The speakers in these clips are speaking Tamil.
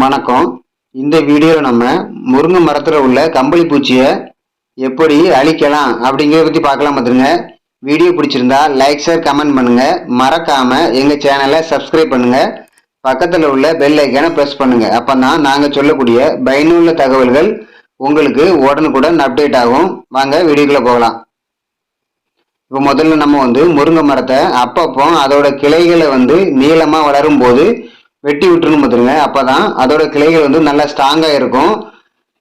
வணக்கம். இந்த வீடியோவில் நம்ம முருங்கை மரத்தில் உள்ள கம்பளி பூச்சியை எப்படி அழிக்கலாம் அப்படிங்கிறத பற்றி பார்க்கலாம் பார்த்துருங்க. வீடியோ பிடிச்சிருந்தா லைக் ஷேர் கமெண்ட் பண்ணுங்கள் மறக்காமல் எங்கள் சேனலை சப்ஸ்கிரைப் பண்ணுங்கள் பக்கத்தில் உள்ள பெல் ஐக்கானை ப்ரெஸ் பண்ணுங்கள் அப்போ தான் நாங்கள் சொல்லக்கூடிய பயனுள்ள தகவல்கள் உங்களுக்கு உடனுக்குடன் அப்டேட் ஆகும். வாங்க வீடியோக்குள்ளே போகலாம். இப்போ முதல்ல நம்ம வந்து முருங்கை மரத்தை அப்பப்போ அதோட கிளைகளை வந்து நீளமாக வளரும் போது வெட்டி விட்டுருணும் பார்த்துருங்க அப்போ தான் அதோட கிளைகள் வந்து நல்லா ஸ்ட்ராங்காக இருக்கும்.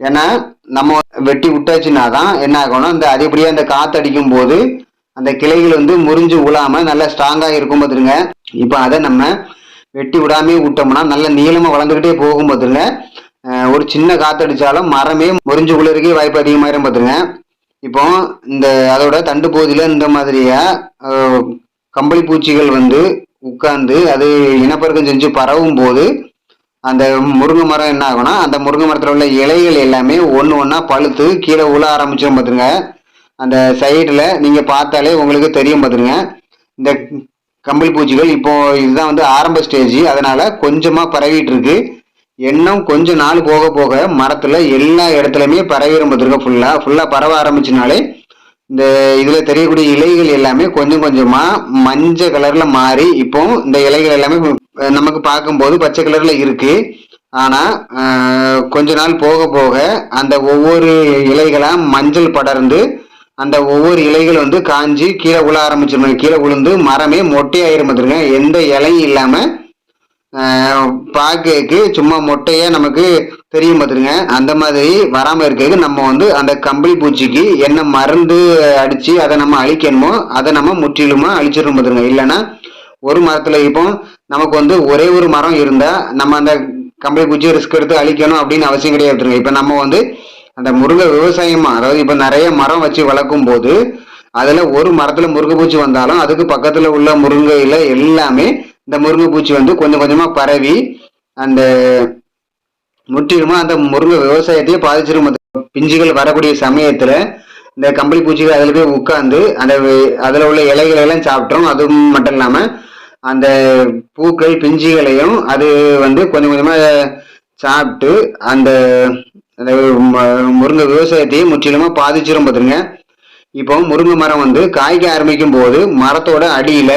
ஏன்னா நம்ம வெட்டி விட்டாச்சுன்னா தான் என்ன ஆகும்னா அந்த அதிகப்படியாக அந்த காற்று அடிக்கும் போது அந்த கிளைகள் வந்து முறிஞ்சு விழாமல் நல்லா ஸ்ட்ராங்காக இருக்கும் பார்த்துருங்க இப்போ அதை நம்ம வெட்டி விடாமே விட்டோம்னா நல்ல நீளமாக வளர்ந்துக்கிட்டே போகும் பார்த்துருங்க ஒரு சின்ன காற்றடிச்சாலும் மரமே முறிஞ்சு விழுறதுக்கே வாய்ப்பு அதிகமாயிரும் பார்த்துருங்க இப்போ இந்த அதோட தண்டு பகுதியில் இந்த மாதிரியாக கம்பளி பூச்சிகள் வந்து உட்கார்ந்து அது இனப்பெருக்கம் செஞ்சு பரவும் போது அந்த முருங்கை மரம் என்ன ஆகும்னா அந்த முருங்கை மரத்தில் உள்ள இலைகள் எல்லாமே ஒன்று ஒன்றா பழுத்து கீழே உள்ள ஆரம்பிச்சிடும் பார்த்துருங்க அந்த சைடில் நீங்கள் பார்த்தாலே உங்களுக்கு தெரியும் பார்த்துருங்க இந்த கம்பல் பூச்சிகள் இப்போ இதுதான் வந்து ஆரம்ப ஸ்டேஜ் அதனால் கொஞ்சமாக பரவிட்டு இருக்கு. எண்ணம் கொஞ்சம் நாள் போக போக மரத்தில் எல்லா இடத்துலையுமே பரவிடும் பார்த்துருங்க ஃபுல்லாக ஃபுல்லாக பரவ ஆரம்பிச்சினாலே இந்த இதில் தெரியக்கூடிய இலைகள் எல்லாமே கொஞ்சம் கொஞ்சமாக மஞ்சள் கலரில் மாறி இப்போ இந்த இலைகள் எல்லாமே நமக்கு பார்க்கும்போது பச்சை கலரில் இருக்கு. ஆனால் கொஞ்ச நாள் போக போக அந்த ஒவ்வொரு இலைகளாக மஞ்சள் படர்ந்து அந்த ஒவ்வொரு இலைகள் வந்து காஞ்சி கீழே விழ ஆரம்பிச்சிருங்க கீழே விழுந்து மரமே மொட்டையாயிரும் பார்த்துருங்க எந்த இலையும் இல்லாமல் பார்க்கறதுக்கு சும்மா மொட்டையே நமக்கு தெரியும் பார்த்துருங்க அந்த மாதிரி வராமல் இருக்கிறதுக்கு நம்ம வந்து அந்த கம்பளி பூச்சிக்கு என்ன மருந்து அடித்து அதை நம்ம அழிக்கணுமோ அதை நம்ம முற்றிலுமா அழிச்சிடணும் பார்த்துருங்க இல்லைன்னா ஒரு மரத்தில் இப்போ நமக்கு வந்து ஒரே ஒரு மரம் இருந்தால் நம்ம அந்த கம்பளி பூச்சியை ரிஸ்க் எடுத்து அழிக்கணும் அப்படின்னு அவசியம் கிடையாது இப்போ நம்ம வந்து அந்த முருங்கை விவசாயமா அதாவது இப்போ நிறைய மரம் வச்சு வளர்க்கும் போது அதில் ஒரு மரத்தில் முருங்கை பூச்சி வந்தாலும் அதுக்கு பக்கத்தில் உள்ள முருங்கையில் எல்லாமே இந்த முருங்கை பூச்சி வந்து கொஞ்சம் கொஞ்சமாக பரவி அந்த முற்றிலுமா அந்த முருங்கை விவசாயத்தையே பாதிச்சிடும் அந்த பிஞ்சுகள் வரக்கூடிய சமயத்தில் இந்த கம்பளி பூச்சிகள் அதில் போய் உட்காந்து அந்த அதில் உள்ள இலைகளெல்லாம் சாப்பிட்றோம் அது மட்டும் இல்லாமல் அந்த பூக்கள் பிஞ்சுகளையும் அது வந்து கொஞ்சம் கொஞ்சமாக சாப்பிட்டு அந்த அந்த முருங்கை விவசாயத்தையே முற்றிலுமாக பாதிச்சிடும் பார்த்துருங்க இப்போ முருங்கை மரம் வந்து காய்க்க ஆரம்பிக்கும் போது மரத்தோட அடியில்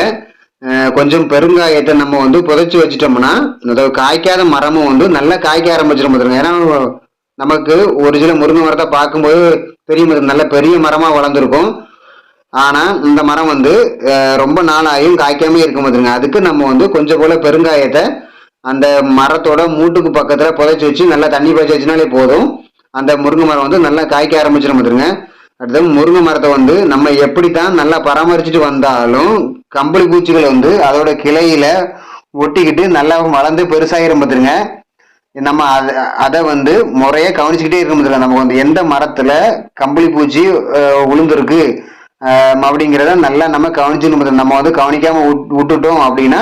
கொஞ்சம் பெருங்காயத்தை நம்ம வந்து புதைச்சி வச்சிட்டோம்னா அதாவது காய்க்காத மரமும் வந்து நல்லா காய்க்க ஆரம்பிச்சிடும் பார்த்துருங்க ஏன்னா நமக்கு ஒரு சில முருங்கை மரத்தை பார்க்கும்போது தெரியும் நல்ல பெரிய மரமாக வளர்ந்துருக்கும். ஆனால் இந்த மரம் வந்து ரொம்ப நாளாயும் காய்க்காமே இருக்க பார்த்துருங்க அதுக்கு நம்ம வந்து கொஞ்சம் போல பெருங்காயத்தை அந்த மரத்தோட மூட்டுக்கு பக்கத்தில் புதைச்சி வச்சு நல்லா தண்ணி பாய்ச்சி வச்சுனாலே போதும். அந்த முருங்கை மரம் வந்து நல்லா காய்க்க ஆரம்பிச்சிடும் பார்த்துருங்க அடுத்தது முருங்கை மரத்தை வந்து நம்ம எப்படித்தான் நல்லா பராமரிச்சுட்டு வந்தாலும் கம்பளி பூச்சிகள் வந்து அதோட கிளையில ஒட்டிக்கிட்டு நல்லா வளர்ந்து பெருசாகிரும் பார்த்துருங்க. நம்ம அதை அதை வந்து முறையாக கவனிச்சுக்கிட்டே இருக்க முடியல நமக்கு வந்து எந்த மரத்தில் கம்பளி பூச்சி உளுந்துருக்கு அப்படிங்கிறத நல்லா நம்ம கவனிச்சுக்க முடியல நம்ம வந்து கவனிக்காம விட்டுட்டோம் அப்படின்னா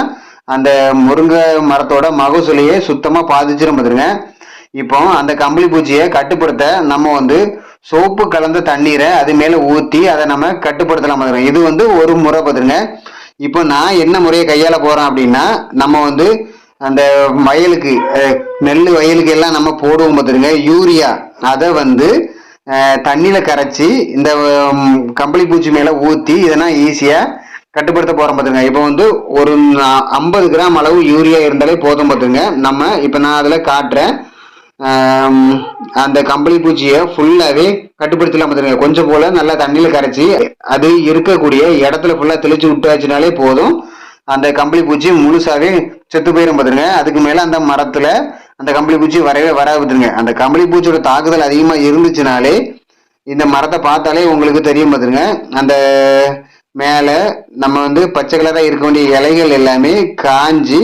அந்த முருங்கை மரத்தோட மகசூலையே சுத்தமாக பாதிச்சிடும் பார்த்துருங்க. இப்போ அந்த கம்பளி பூச்சியை கட்டுப்படுத்த நம்ம வந்து சோப்பு கலந்த தண்ணீரை அது மேலே ஊற்றி அதை நம்ம கட்டுப்படுத்தலாம் பார்த்துருங்க இது வந்து ஒரு முறை பார்த்துருங்க இப்போ நான் என்ன முறையை கையாள போகிறேன் அப்படின்னா நம்ம வந்து அந்த வயலுக்கு நெல் வயலுக்கு எல்லாம் நம்ம போடுவோம் பார்த்துருங்க யூரியா. அதை வந்து தண்ணியில் தண்ணியில கரைச்சி இந்த கம்பளி பூச்சி மேலே ஊற்றி இதெல்லாம் ஈஸியாக கட்டுப்படுத்த போகிறோம் பார்த்துருங்க இப்போ வந்து ஒரு ஐம்பது கிராம் அளவு யூரியா இருந்தாலே போதும் பார்த்துருங்க நம்ம இப்போ நான் அதில் காட்டுறேன். அந்த கம்பளி பூச்சியை ஃபுல்லாகவே கட்டுப்படுத்தலாம் பார்த்துருங்க. கொஞ்சம் போல நல்லா தண்ணியில் கரைச்சி அது இருக்கக்கூடிய இடத்துல ஃபுல்லாக தெளிச்சு விட்டாச்சுனாலே போதும். அந்த கம்பளி பூச்சி முழுசாவே செத்து போயிடும் பார்த்துருங்க. அதுக்கு மேலே அந்த மரத்தில் அந்த கம்பளி பூச்சி வரவே வராது பார்த்துருங்க. அந்த கம்பளி பூச்சியோட தாக்குதல் அதிகமாக இருந்துச்சுனாலே இந்த மரத்தை பார்த்தாலே உங்களுக்கு தெரியும் பார்த்துருங்க. அந்த மேலே நம்ம வந்து பச்சை கலராக இருக்க வேண்டிய இலைகள் எல்லாமே காஞ்சி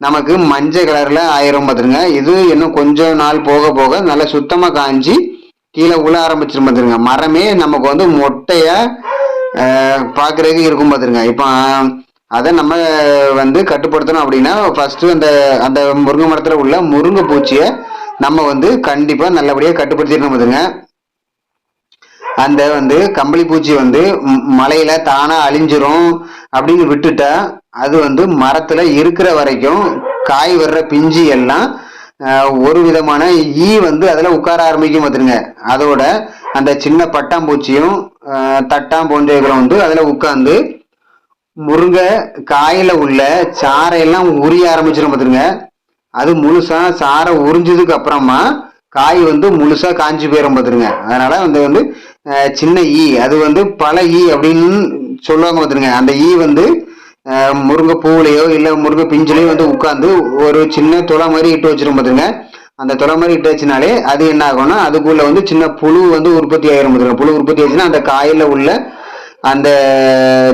நமக்கு மஞ்சள் கலரில் ஆயிரம் பார்த்துருங்க இது இன்னும் கொஞ்சம் நாள் போக போக நல்லா சுத்தமாக காஞ்சி கீழே உள்ள ஆரம்பிச்சிரும் பார்த்துருங்க மரமே நமக்கு வந்து மொட்டையாக பார்க்குறதுக்கு இருக்கும் பார்த்துருங்க இப்போ அதை நம்ம வந்து கட்டுப்படுத்தணும் அப்படின்னா ஃபஸ்ட்டு அந்த அந்த முருங்கை மரத்தில் உள்ள முருங்கை பூச்சியை நம்ம வந்து கண்டிப்பாக நல்லபடியாக கட்டுப்படுத்திடணும் பார்த்துருங்க அந்த வந்து கம்பளி பூச்சி வந்து மலையில தானா அழிஞ்சிரும் அப்படின்னு விட்டுட்டா அது வந்து மரத்துல இருக்கிற வரைக்கும் காய் வர்ற பிஞ்சு எல்லாம் ஒரு விதமான ஈ வந்து அதில் உட்கார ஆரம்பிக்கும் பார்த்துருங்க அதோட அந்த சின்ன பட்டாம்பூச்சியும் தட்டாம் போன்றவைகளும் வந்து அதில் உட்காந்து முருங்கை காயில் உள்ள சாறையெல்லாம் உரிய ஆரம்பிச்சிடும் பார்த்துருங்க அது முழுசாக சாரை உறிஞ்சதுக்கு அப்புறமா காய் வந்து முழுசாக காஞ்சி போயிடும் பார்த்துருங்க அதனால் வந்து வந்து சின்ன ஈ அது வந்து பல ஈ அப்படின்னு சொல்லுவாங்க பார்த்துருங்க அந்த ஈ வந்து முருங்கை பூவுலையோ இல்லை முருங்கை பிஞ்சிலையோ வந்து உட்காந்து ஒரு சின்ன துளை மாதிரி இட்டு வச்சிரும் பார்த்துருங்க அந்த துளை மாதிரி இட்டு வச்சுனாலே அது என்ன ஆகும்னா அதுக்குள்ள வந்து சின்ன புழு வந்து உற்பத்தி ஆகிரும் பார்த்துருங்க புழு உற்பத்தி ஆச்சுன்னா அந்த காயில உள்ள அந்த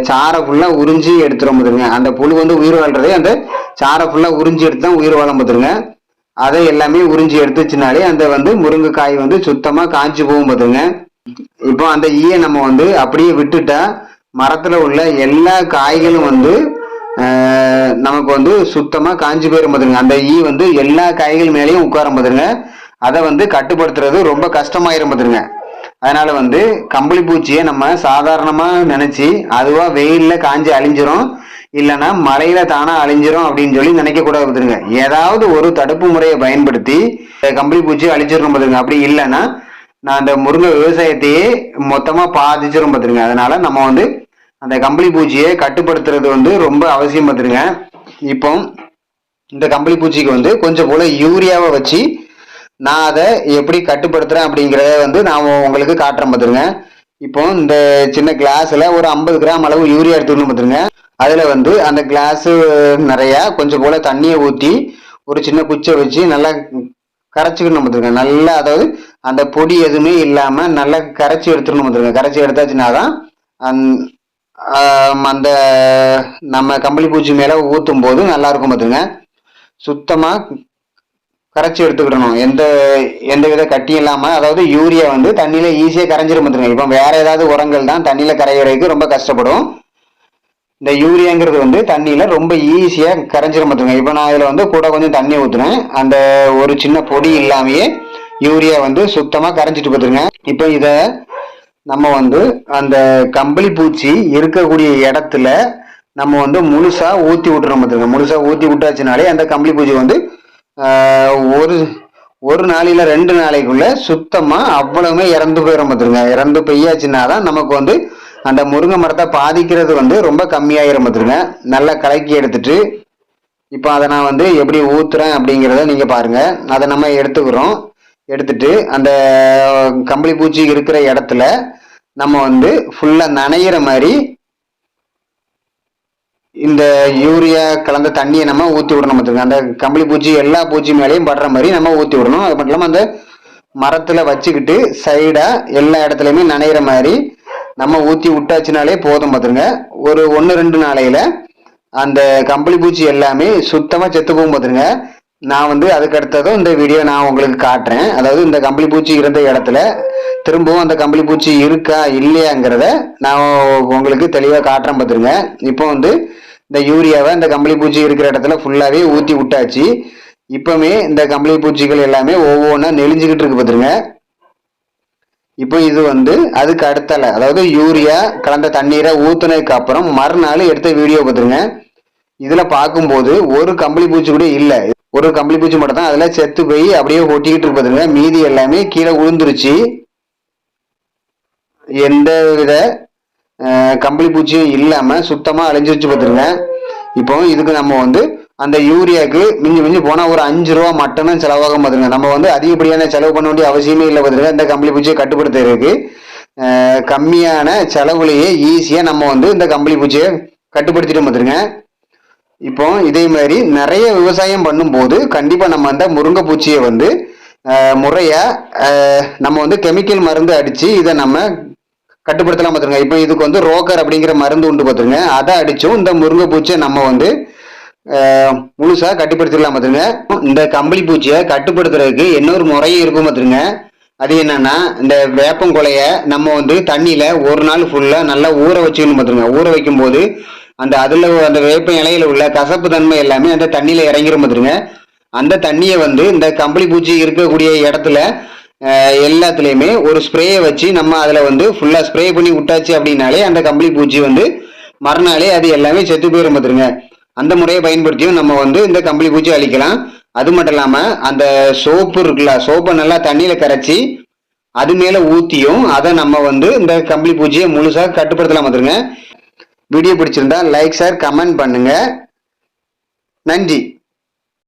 சாரை ஃபுல்லா உறிஞ்சி எடுத்துரும் பார்த்துருங்க அந்த புழு வந்து உயிர் வாழ்றதே அந்த சாரை ஃபுல்லா உறிஞ்சி எடுத்து தான் உயிர் வாழும் பார்த்துருங்க அதை எல்லாமே உறிஞ்சி எடுத்துச்சுனாலே அந்த வந்து முருங்கைக்காய் வந்து சுத்தமாக காஞ்சு போகும் பார்த்துருங்க இப்போ அந்த ஈயை நம்ம வந்து அப்படியே விட்டுட்டா மரத்துல உள்ள எல்லா காய்களும் வந்து நமக்கு வந்து சுத்தமா காஞ்சி போயிடும் பார்த்துருங்க அந்த ஈ வந்து எல்லா காய்கள் மேலேயும் உட்காரும் பார்த்துருங்க அதை வந்து கட்டுப்படுத்துறது ரொம்ப கஷ்டமாயிரும் பார்த்துருங்க அதனால வந்து கம்பளி பூச்சியை நம்ம சாதாரணமா நினைச்சு அதுவா வெயில்ல காஞ்சி அழிஞ்சிரும். இல்லைன்னா மழையில தானா அழிஞ்சிரும் அப்படின்னு சொல்லி நினைக்க கூடாது பார்த்துருங்க ஏதாவது ஒரு தடுப்பு முறையை பயன்படுத்தி கம்பளி பூச்சி அழிச்சிடணும் பார்த்துருங்க அப்படி இல்லைன்னா நான் அந்த முருங்கை விவசாயத்தையே மொத்தமாக பாதிச்சிரும் பார்த்துருங்க அதனால நம்ம வந்து அந்த கம்பளி பூச்சியை கட்டுப்படுத்துறது வந்து ரொம்ப அவசியம் பார்த்துருங்க இப்போ இந்த கம்பளி பூச்சிக்கு வந்து கொஞ்சம் போல யூரியாவை வச்சு நான் அதை எப்படி கட்டுப்படுத்துகிறேன் அப்படிங்கிறத வந்து நான் உங்களுக்கு காட்டுறேன் பார்த்துருங்க இப்போ இந்த சின்ன கிளாஸில் ஒரு ஐம்பது கிராம் அளவு யூரியா எடுத்துக்கணும் பார்த்துருங்க அதில் வந்து அந்த கிளாஸு நிறையா கொஞ்சம் போல தண்ணியை ஊற்றி ஒரு சின்ன குச்சை வச்சு நல்லா கரைச்சிக்கணும் பார்த்துருங்க நல்லா அதாவது அந்த பொடி எதுவுமே இல்லாமல் நல்லா கரைச்சி எடுத்துடணும் வந்துருங்க. கரைச்சி எடுத்தாச்சுன்னா தான் அந்த அந்த நம்ம கம்பளி பூச்சி மேலே ஊற்றும் போது நல்லா இருக்கும் பார்த்துங்க சுத்தமாக கரைச்சி எடுத்துக்கிடணும். எந்த எந்த வித கட்டியும் இல்லாமல் அதாவது யூரியா வந்து தண்ணியில் ஈஸியாக கரைஞ்சிரும் பார்த்துங்க இப்போ வேற ஏதாவது உரங்கள் தான் தண்ணியில் கரையிறதுக்கு ரொம்ப கஷ்டப்படும். இந்த யூரியாங்கிறது வந்து தண்ணியில் ரொம்ப ஈஸியாக கரைஞ்சிரும் பார்த்துங்க இப்போ நான் இதில் வந்து கூட கொஞ்சம் தண்ணி ஊற்றுனேன் அந்த ஒரு சின்ன பொடி இல்லாமையே யூரியா வந்து சுத்தமாக கரைஞ்சிட்டு பார்த்துருங்க இப்போ இதை நம்ம வந்து அந்த கம்பளி பூச்சி இருக்கக்கூடிய இடத்துல நம்ம வந்து முழுசாக ஊற்றி விட்டுறோம் பார்த்துருங்க முழுசாக ஊற்றி விட்டாச்சுனாலே அந்த கம்பளி பூச்சி வந்து ஒரு ஒரு நாளையில் ரெண்டு நாளைக்குள்ள சுத்தமாக அவ்வளவுமே இறந்து போயிடும் பார்த்துருங்க இறந்து பெய்யாச்சுன்னா தான் நமக்கு வந்து அந்த முருங்கை மரத்தை பாதிக்கிறது வந்து ரொம்ப கம்மியாயிரும் பார்த்துருங்க நல்லா கலக்கி எடுத்துட்டு இப்போ அதை நான் வந்து எப்படி ஊத்துறேன் அப்படிங்கிறத நீங்கள் பாருங்கள் அதை நம்ம எடுத்துக்கிறோம். எடுத்துட்டு அந்த கம்பளி பூச்சி இருக்கிற இடத்துல நம்ம வந்து ஃபுல்லா நனையிற மாதிரி இந்த யூரியா கலந்த தண்ணியை நம்ம ஊற்றி விடணும் பார்த்துங்க அந்த கம்பளி பூச்சி எல்லா பூச்சி மேலேயும் படுற மாதிரி நம்ம ஊற்றி விடணும். அது மட்டும் இல்லாமல் அந்த மரத்துல வச்சுக்கிட்டு சைடா எல்லா இடத்துலையுமே நனையிற மாதிரி நம்ம ஊற்றி விட்டாச்சுனாலே போதும் பார்த்துருங்க ஒரு ஒன்று ரெண்டு நாளையில அந்த கம்பளி பூச்சி எல்லாமே சுத்தமாக செத்து போகும் பார்த்துருங்க நான் வந்து அதுக்கு அடுத்ததும் இந்த வீடியோ நான் உங்களுக்கு காட்டுறேன். அதாவது இந்த கம்பளி பூச்சி இருந்த இடத்துல திரும்பவும் அந்த கம்பளி பூச்சி இருக்கா இல்லையாங்கிறத நான் உங்களுக்கு தெளிவாக காட்டுறேன் பார்த்துருங்க இப்போ வந்து இந்த யூரியாவை இந்த கம்பளி பூச்சி இருக்கிற இடத்துல ஃபுல்லாகவே ஊற்றி விட்டாச்சு. இப்போமே இந்த கம்பளி பூச்சிகள் எல்லாமே ஒவ்வொன்றா நெளிஞ்சிக்கிட்டு இருக்கு பார்த்துருங்க இப்போ இது வந்து அதுக்கு அடுத்தால அதாவது யூரியா கலந்த தண்ணீரை ஊற்றுனதுக்கு அப்புறம் மறுநாள் எடுத்த வீடியோ பார்த்துருங்க இதில் பார்க்கும்போது ஒரு கம்பளி பூச்சி கூட இல்லை. ஒரு கம்பளி பூச்சி மட்டும் தான் அதுல செத்து போய் அப்படியே ஒட்டிக்கிட்டு இருப்பதுங்க மீதி எல்லாமே கீழே விழுந்துருச்சு எந்த வித கம்பளி பூச்சியும் இல்லாம சுத்தமா அழிஞ்சிருச்சு பார்த்துருங்க. இப்போ இதுக்கு நம்ம வந்து அந்த யூரியாவுக்கு மிஞ்சி மிஞ்சி போனால் ஒரு அஞ்சு ரூபா மட்டும்தான் செலவாகும் பார்த்துருங்க. நம்ம வந்து அதிகப்படியான செலவு பண்ண வேண்டிய அவசியமே இல்லை பார்த்துருங்க. இந்த கம்பளி பூச்சியை கட்டுப்படுத்துறதுக்கு கம்மியான செலவுலயே ஈஸியாக நம்ம வந்து இந்த கம்பளி பூச்சியை கட்டுப்படுத்திட்டு வந்துருங்க இப்போ இதே மாதிரி நிறைய விவசாயம் பண்ணும்போது கண்டிப்பாக நம்ம அந்த முருங்கை பூச்சியை வந்து முறையாக நம்ம வந்து கெமிக்கல் மருந்து அடித்து இதை நம்ம கட்டுப்படுத்தலாம் பார்த்துருங்க. இப்போ இதுக்கு வந்து ரோக்கர் அப்படிங்கிற மருந்து உண்டு பார்த்துருங்க. அதை அடித்தும் இந்த முருங்கை பூச்சியை நம்ம வந்து முழுசாக கட்டுப்படுத்திடலாம் பார்த்துருங்க. இந்த கம்பளி பூச்சியை கட்டுப்படுத்துறதுக்கு இன்னொரு முறையும் இருக்கும் பார்த்துருங்க. அது என்னன்னா இந்த வேப்பங்குலைய நம்ம வந்து தண்ணியில ஒரு நாள் ஃபுல்லா நல்லா ஊற வச்சுக்கணும் பார்த்துருங்க. ஊற வைக்கும் போது அந்த அதுல அந்த வேப்ப இலையில உள்ள கசப்பு தன்மை எல்லாமே அந்த தண்ணியில இறங்கிரும் பார்த்துருங்க அந்த தண்ணியை வந்து இந்த கம்பளி பூச்சி இருக்கக்கூடிய இடத்துல எல்லாத்துலேயுமே எல்லாத்துலயுமே ஒரு ஸ்ப்ரேயை வச்சு நம்ம அதுல வந்து ஃபுல்லா ஸ்ப்ரே பண்ணி விட்டாச்சு அப்படின்னாலே அந்த கம்பளி பூச்சி வந்து மறுநாளே அது எல்லாமே செத்து போயிடும் பார்த்துருங்க அந்த முறையை பயன்படுத்தியும் நம்ம வந்து இந்த கம்பளி பூச்சி அழிக்கலாம். அது மட்டும் இல்லாம அந்த சோப்பு இருக்குல்ல சோப்பை நல்லா தண்ணியில கரைச்சி அது மேல ஊத்தியும் அதை நம்ம வந்து இந்த கம்பளி பூச்சியை முழுசா கட்டுப்படுத்தலாம் வந்துருங்க வீடியோ பிடிச்சிருந்தா லைக் ஷேர் கமெண்ட் பண்ணுங்க. நன்றி.